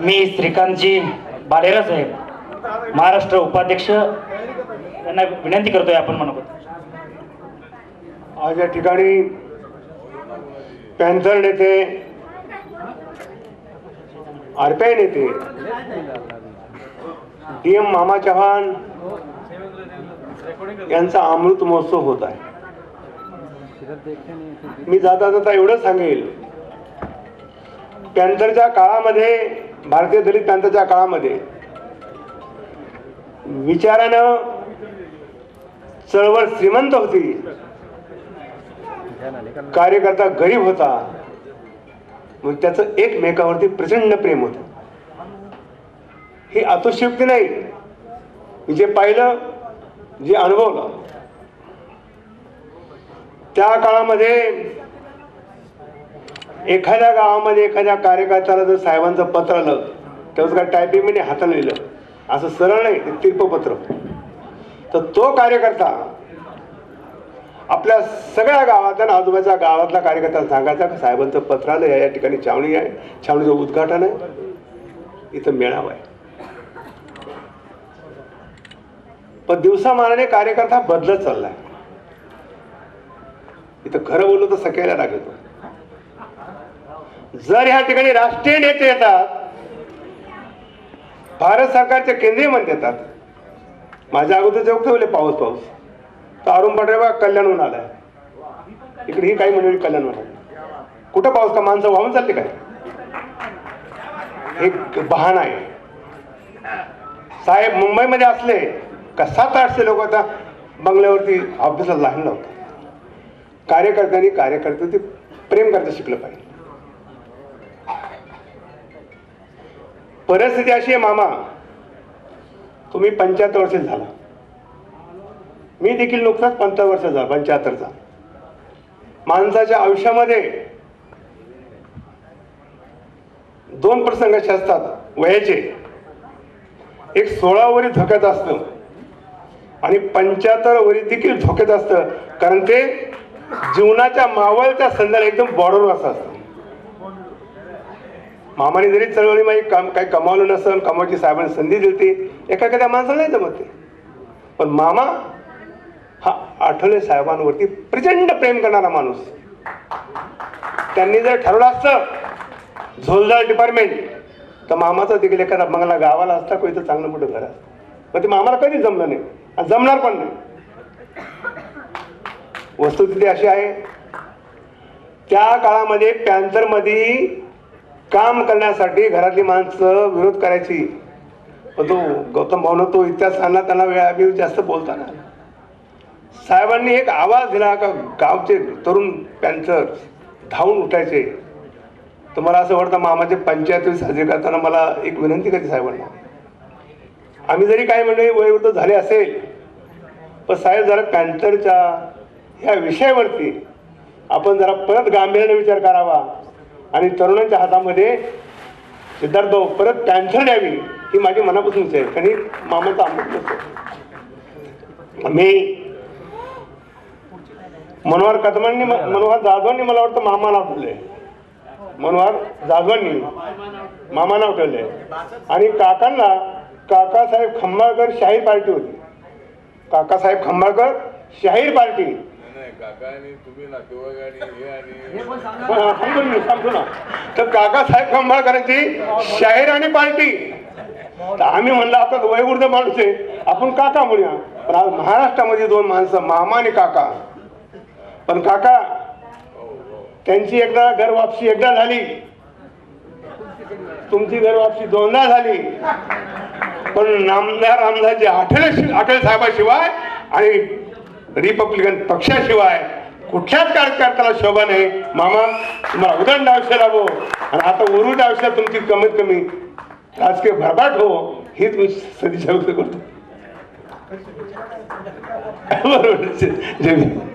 मी श्रीकांतजी बालेरा साहेब महाराष्ट्र उपाध्यक्ष. यांना विनंती करतोय आपण म्हणत आज या ठिकाणी पॅन्थर नेते आरपीआय नेते डी एम मामा चव्हाण यांचा अमृत महोत्सव होत आहे. मी जाता जाता एवढं सांगेल. पॅन्थरच्या काळामध्ये भारतीय दलित पॅन्थरच्या काळामध्ये विचारानं चळवळ श्रीमंत होती. कार्यकर्ता गरीब होता. मग त्याचं एकमेकावरती प्रचंड प्रेम होत. ही अतुशयुक्ती नाही. जे पाहिलं जे अनुभवलं त्या काळामध्ये एखाद्या गावामध्ये एखाद्या कार्यकर्त्याला जर साहेबांचं पत्र आलं तेव्हाच काय टायपिंग मी हाताने लिहिलं. असं सरळ नाही ते तर तो कार्यकर्ता आपल्या सगळ्या गावात आणि आजूबाजूच्या गावातल्या कार्यकर्त्याला सांगायचा का साहेबांचं पत्र आलं या ठिकाणी छावणी आहे. छावणीचं उद्घाटन आहे. इथं मेळावा आहे. पण दिवसामानाने कार्यकर्ता बदलत चाललाय. इथं खरं बोललो तर सकायला लागतो जर ह्या ठिकाणी राष्ट्रीय नेते येतात भारत सरकारचे केंद्रीय मंत्री येतात. माझ्या अगोदर ठेवले पाऊस पाऊस. तर अरुण कल्याण कल्याणहून आलाय. इकडे ही काही म्हणजे कल्याणहून आली. कुठं पाऊस? का माणसं वाहून चालते काय? एक बहाणा आहे. साहेब मुंबईमध्ये असले का सात आठशे लोक आता बंगल्यावरती ऑफिसला लाईन लावतात? कार्यकर्त्यांनी कार्यकर्ते प्रेम करता शिकलं पाहिजे. परिस्थिती अशी आहे मामा. तुम्ही पंच्याहत्तर वर्ष झाला. मी देखील नुकताच पंचावन्न वर्ष झाला पंच्याहत्तरचा. माणसाच्या आयुष्यामध्ये दोन प्रसंग असे असतात वयाचे. एक सोळा वरी धोक्यात असतं आणि पंच्याहत्तर वरी देखील धोक्यात असतं कारण ते जीवनाच्या मावळच्या संदर्भात एकदम बॉर्डरवर असं असतं. मामाने जरी चळवळीमध्ये काम काही कमावलं नसेल कमावची साहेबांनी संधी दिली एका एखाद्या माणसाला नाही जमत ते. पण मामा हा आठवले साहेबांवरती प्रचंड प्रेम करणारा माणूस. त्यांनी जर ठरवलं असतं झोलदार डिपार्टमेंट तर मामाचा देखील एखादा बंगला गावाला असता कोणी तर चांगलं मोठं घर असतं. पण ते मामाला कधीच जमलं नाही आणि जमणार पण नाही. वस्तुस्थिती अशी आहे त्या काळामध्ये पॅन्थरमध्ये काम करण्यासाठी घरातली माणसं विरोध करायची. पण तो गौतम भाऊन तो इतिहासांना त्यांना वेळाबी जास्त बोलताना. साहेबांनी एक आवाज दिला का गावचे तरुण पॅन्सर धावून उठायचे. तर मला असं वाटतं मामाचे पंचायत साजरे करताना मला एक विनंती करते साहेबांना. आम्ही जरी काय म्हणजे वयोवृद्ध झाले असेल पण साहेब जरा पॅन्थरच्या ह्या विषयावरती आपण जरा परत गांभीर्याने विचार करावा. आणि तरुणांच्या हातामध्ये सिद्धार्थ भाऊ परत पॅन्थर द्यावी ही माझी मनापासूनच आहे. कारण मामाचा आंबट मी मनोहर कदमांनी मनोहर जाधवांनी मला वाटतं मामा नाव ठेवलंय. मनोहर जाधवांनी मामा नाव ठेवले आणि काकांना काकासाहेब खंबाळकर शाहीर पार्टी होती. काकासाहेब खंबाळकर शाहीर पार्टी. नाही काका आणि तुम्ही नातेवाईक आणि हे आणि तर काकासाहेब खंबाळकरांची शाहीर आणि पार्टी. तर आम्ही म्हणलं आता वयवृद्ध माणूस आहे. आपण काका म्हणूया पण आज महाराष्ट्रामध्ये दोन माणसं मामा आणि काका. पण काका त्यांची एकदा घर वापसी एकदा झाली. तुमची घर वापसी दोनदा झाली. पण नामदार आमदारचे आठवले आठवले साहेबाशिवाय आणि रिपब्लिकन पक्षाशिवाय कुठल्याच कार्यकर्त्याला शोभा नाही. मामा तुम्हाला उदंड आयुष्य लाभो आणि आता उरुद आयुष्यात तुमची कमीत कमी. राजकीय भरभाट हो हेच मी सदिच्छा व्यक्त करतो. बरोबर